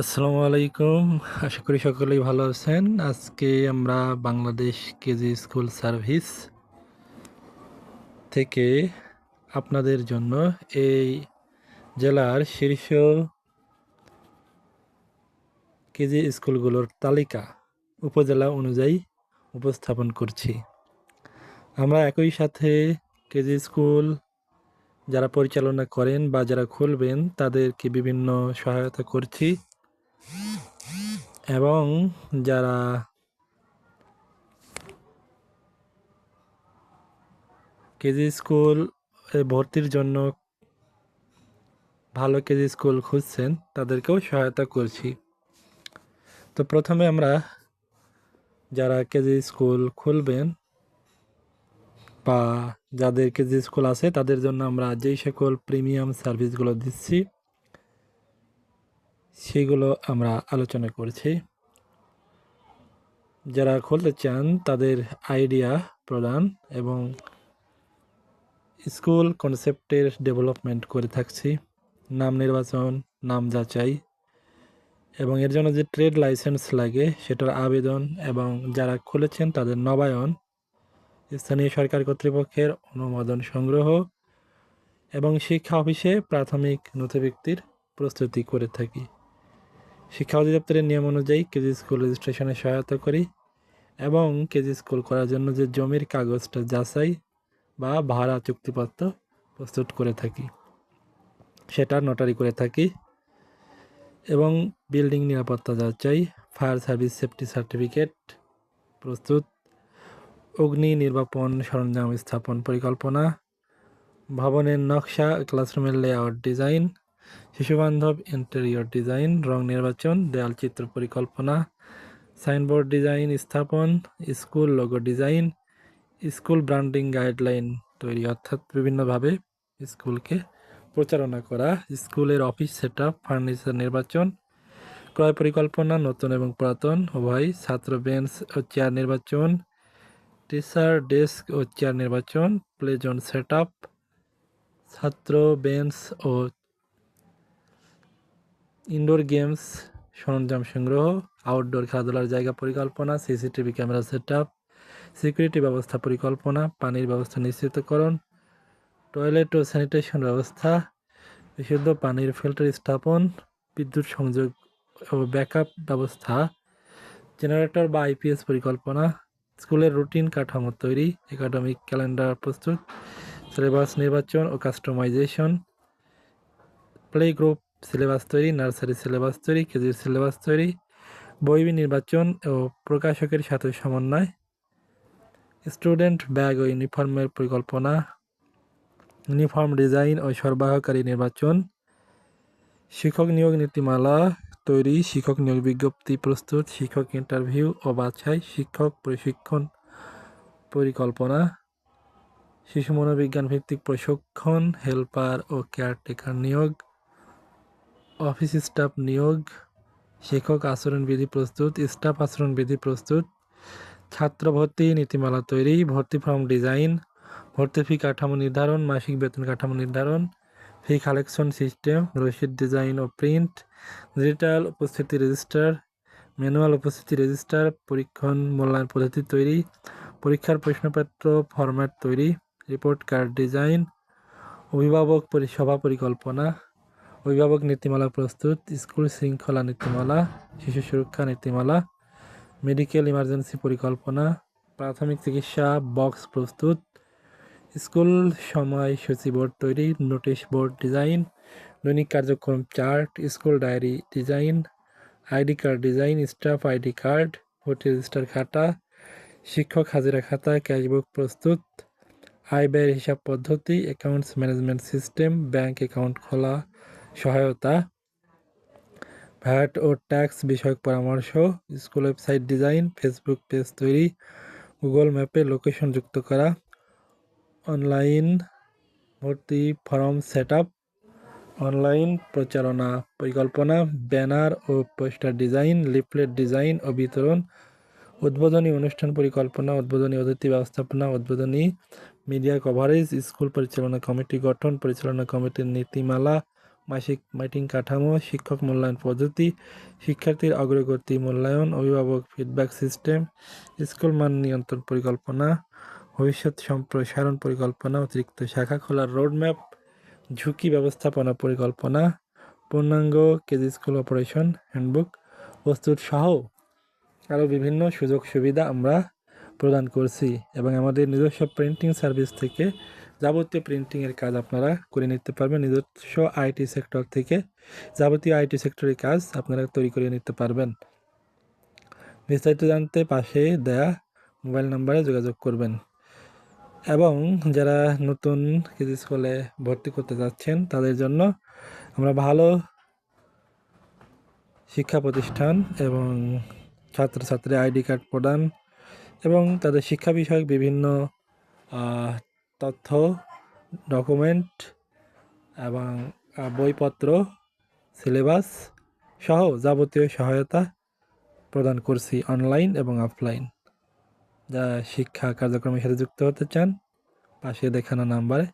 আসসালামু আলাইকুম। আশা করি সকলেই ভালো আছেন। আজকে আমরা বাংলাদেশ কেজি স্কুল সার্ভিস থেকে আপনাদের জন্য এই জেলার শীর্ষ কেজি স্কুলগুলোর তালিকা উপজেলা অনুযায়ী উপস্থাপন করছি। আমরা একই সাথে কেজি স্কুল যারা পরিচালনা করেন বা যারা খুলবেন তাদেরকে বিভিন্ন সহায়তা করছি। এবং যারা কেজি স্কুল ভর্তির জন্য ভালো কেজি স্কুল খুঁজছেন, তাদেরকেও সহায়তা করছি। তো প্রথমে আমরা যারা কেজি স্কুল খুলবেন বা যাদের কেজি স্কুল আছে, তাদের জন্য আমরা যেই সকল প্রিমিয়াম সার্ভিসগুলো দিচ্ছি সেগুলো আমরা আলোচনা করছি। যারা খুলতে চান, তাদের আইডিয়া প্রদান এবং স্কুল কনসেপ্টের ডেভেলপমেন্ট করে থাকছি। নাম নির্বাচন, নাম যাচাই এবং এর জন্য যে ট্রেড লাইসেন্স লাগে, সেটার আবেদন এবং যারা খুলেছেন তাদের নবায়ন, স্থানীয় সরকার কর্তৃপক্ষের অনুমোদন সংগ্রহ এবং শিক্ষা অফিসে প্রাথমিক নথিভুক্তির প্রস্তুতি করে থাকি। শিক্ষা অধিদপ্তরের নিয়ম অনুযায়ী কেজি স্কুল রেজিস্ট্রেশনে সহায়তা করি এবং কেজি স্কুল করার জন্য যে জমির কাগজটা যাচাই বা ভাড়া চুক্তিপত্র প্রস্তুত করে থাকি, সেটা নোটারি করে থাকি এবং বিল্ডিং নিরাপত্তা যাচাই ফায়ার সার্ভিস সেফটি সার্টিফিকেট প্রস্তুত, অগ্নি নির্বাপন সরঞ্জাম স্থাপন পরিকল্পনা, ভবনের নকশা ক্লাসরুমের লেআউট ডিজাইন শিশুবান্ধব ইন্টেরিয়র ডিজাইন রং নির্বাচন, দেয়াল চিত্র পরিকল্পনা সাইনবোর্ড ডিজাইন স্থাপন school logo design school branding guideline তৈরি, অর্থাৎ বিভিন্নভাবে স্কুলকে প্রচারণা করা, স্কুলের অফিস সেট ফার্নিচার নির্বাচন, ক্রয় পরিকল্পনা, নতুন এবং পুরাতন, উভয় ছাত্র বেঞ্চ ও চেয়ার নির্বাচন টিচার ডেস্ক ও চেয়ার নির্বাচন প্লেজন সেট ছাত্র বেঞ্চ ও ইনডোর গেমস সরঞ্জাম সংগ্রহ আউটডোর খেলাধুলার জায়গা পরিকল্পনা CCTV camera set up security ব্যবস্থা পরিকল্পনা, পানির ব্যবস্থা নিশ্চিতকরণ টয়লেট ও স্যানিটেশন ব্যবস্থা, বিশুদ্ধ পানির ফিল্টার স্থাপন, বিদ্যুৎ সংযোগ ও ব্যাকআপ ব্যবস্থা জেনারেটর বা আইপিএস পরিকল্পনা, স্কুলের রুটিন কাঠামো তৈরি একাডেমিক ক্যালেন্ডার প্রস্তুত সিলেবাস নির্বাচন ও কাস্টমাইজেশন প্লে গ্রুপ সিলেবাস তৈরি নার্সারি সিলেবাস তৈরি কেজির সিলেবাস তৈরি বই নির্বাচন ও প্রকাশকের সাথে সমন্বয়। স্টুডেন্ট ব্যাগ ও ইউনিফর্মের পরিকল্পনা। ইউনিফর্ম ডিজাইন ও সরবরাহকারী নির্বাচন শিক্ষক নিয়োগ নীতিমালা তৈরি শিক্ষক নিয়োগ বিজ্ঞপ্তি প্রস্তুত শিক্ষক ইন্টারভিউ ও বাছাই শিক্ষক প্রশিক্ষণ পরিকল্পনা। শিশু মনোবিজ্ঞান ভিত্তিক প্রশিক্ষণ হেল্পার ও কেয়ারটেকার নিয়োগ অফিস স্টাফ নিয়োগ, শিক্ষক আচরণবিধি প্রস্তুত, স্টাফ আচরণবিধি প্রস্তুত, ছাত্র ভর্তি, নীতিমালা তৈরি, ভর্তি ফর্ম ডিজাইন, ভর্তি ফি কাঠামো নির্ধারণ, মাসিক বেতন কাঠামো নির্ধারণ, ফি কালেকশন সিস্টেম, রসিদ ডিজাইন ও প্রিন্ট, ডিজিটাল উপস্থিতি রেজিস্টার, ম্যানুয়াল উপস্থিতি রেজিস্টার, পরীক্ষণ মূল্যায়ন পদ্ধতি তৈরি, পরীক্ষার প্রশ্নপত্র ফরম্যাট তৈরি, রিপোর্ট কার্ড ডিজাইন, অভিভাবক পরিসভা পরিকল্পনা অভিভাবক নীতিমালা প্রস্তুত, স্কুল শৃঙ্খলা নীতিমালা, শিশু সুরক্ষা নীতিমালা, মেডিকেল ইমার্জেন্সি পরিকল্পনা, প্রাথমিক চিকিৎসা বক্স প্রস্তুত, স্কুল সময়সূচি বোর্ড তৈরি, নোটিশ বোর্ড ডিজাইন, দৈনিক কার্যক্রম chart, school diary design, ID card design, staff ID card voter register খাতা, শিক্ষক হাজিরা খাতা, ক্যাশবুক প্রস্তুত, আয় ব্যয়ের হিসাব পদ্ধতি, accounts management system, bank account খোলা সহায়তা, ভ্যাট ও ট্যাক্স বিষয়ক পরামর্শ, school website design, Facebook page তৈরি, গুগল ম্যাপে লোকেশন যুক্ত করা, অনলাইন ভর্তি ফর্ম সেট আপ অনলাইন প্রচারণা পরিকল্পনা, ব্যানার ও পোস্টার ডিজাইন, লিফলেট ডিজাইন ও বিতরণ, উদ্বোধনী অনুষ্ঠান পরিকল্পনা, উদ্বোধনী অতিথি ব্যবস্থাপনা, উদ্বোধনী মিডিয়া কভারেজ, স্কুল পরিচালনা কমিটি গঠন, পরিচালনা কমিটির নীতিমালা মাসিক মাইটিং কাঠামো, শিক্ষক মূল্যায়ন পদ্ধতি, শিক্ষার্থীর অগ্রগতি মূল্যায়ন, অভিভাবক ফিডব্যাক সিস্টেম স্কুল মান নিয়ন্ত্রণ পরিকল্পনা, ভবিষ্যৎ সম্প্রসারণ পরিকল্পনা, অতিরিক্ত শাখা খোলার রোডম্যাপ ঝুঁকি ব্যবস্থাপনা পরিকল্পনা, পূর্ণাঙ্গ কেজি স্কুল অপারেশন হ্যান্ডবুক প্রস্তুত সহ আরও বিভিন্ন সুযোগ সুবিধা আমরা প্রদান করছি এবং আমাদের নিজস্ব প্রিন্টিং সার্ভিস থেকে যাবতীয় প্রিন্টিংয়ের কাজ আপনারা করে নিতে পারবেন। নিজস্ব আইটি সেক্টর থেকে যাবতীয় আইটি সেক্টরের কাজ আপনারা তৈরি করে নিতে পারবেন। বিস্তারিত জানতে পাশে দেয়া মোবাইল নাম্বারে যোগাযোগ করবেন। এবং যারা নতুন কেজি স্কুলে ভর্তি করতে যাচ্ছেন, তাদের জন্য আমরা ভালো শিক্ষা প্রতিষ্ঠান এবং ছাত্রছাত্রী আইডি কার্ড প্রদান এবং তাদের শিক্ষা বিষয়ক বিভিন্ন তথ্য ডকুমেন্ট এবং বইপত্র সিলেবাস সহ যাবতীয় সহায়তা প্রদান করছি অনলাইন এবং অফলাইন যা শিক্ষা কার্যক্রমের সাথে যুক্ত হতে চান, পাশে দেখানো নাম্বারে